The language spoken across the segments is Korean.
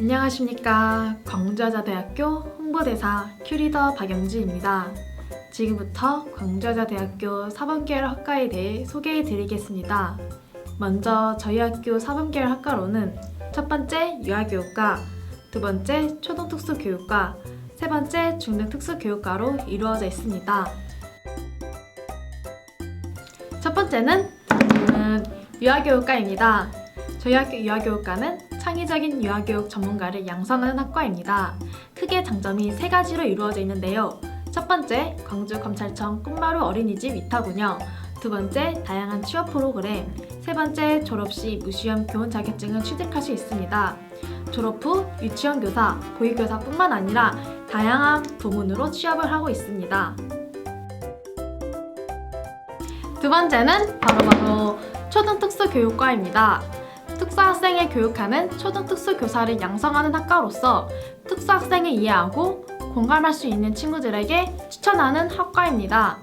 안녕하십니까. 광주여자대학교 홍보대사 큐리더 박영주입니다. 지금부터 광주여자대학교 사범계열 학과에 대해 소개해 드리겠습니다. 먼저 저희 학교 사범계열 학과로는 첫 번째 유아교육과, 두 번째 초등특수교육과, 세 번째 중등특수교육과로 이루어져 있습니다. 첫 번째는 음, 유아교육과입니다. 저희 학교 유아교육과는 창의적인 유아교육 전문가를 양성하는 학과입니다. 크게 장점이 세 가지로 이루어져 있는데요. 첫 번째, 광주검찰청 꿈마루 어린이집 위탁운영. 두 번째, 다양한 취업 프로그램. 세 번째, 졸업 시 무시험 교원 자격증을 취득할 수 있습니다. 졸업 후 유치원 교사, 보육교사뿐만 아니라 다양한 부문으로 취업을 하고 있습니다. 두 번째는 바로바로 초등특수교육과입니다. 특수 학생을 교육하는 초등특수 교사를 양성하는 학과로서 특수 학생을 이해하고 공감할 수 있는 친구들에게 추천하는 학과입니다.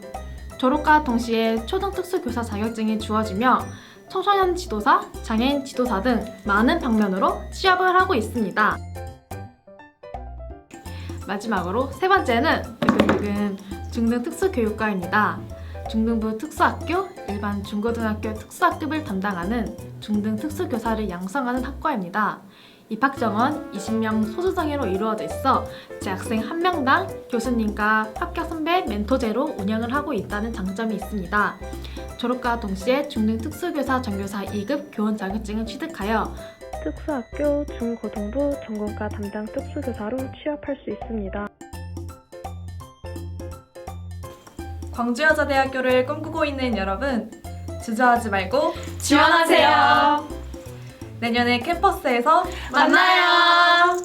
졸업과 동시에 초등특수 교사 자격증이 주어지며 청소년 지도사, 장애인 지도사 등 많은 방면으로 취업을 하고 있습니다. 마지막으로 세 번째는 중등특수교육과입니다. 중등부 특수학교, 일반 중고등학교 특수학급을 담당하는 중등 특수교사를 양성하는 학과입니다. 입학 정원 20명 소수정예로 이루어져 있어 재학생 한 명당 교수님과 합격 선배 멘토제로 운영을 하고 있다는 장점이 있습니다. 졸업과 동시에 중등 특수교사 전교사 2급 교원 자격증을 취득하여 특수학교 중고등부 전공과 담당 특수교사로 취업할 수 있습니다. 광주여자대학교를 꿈꾸고 있는 여러분 주저하지 말고 지원하세요. 내년에 캠퍼스에서 만나요.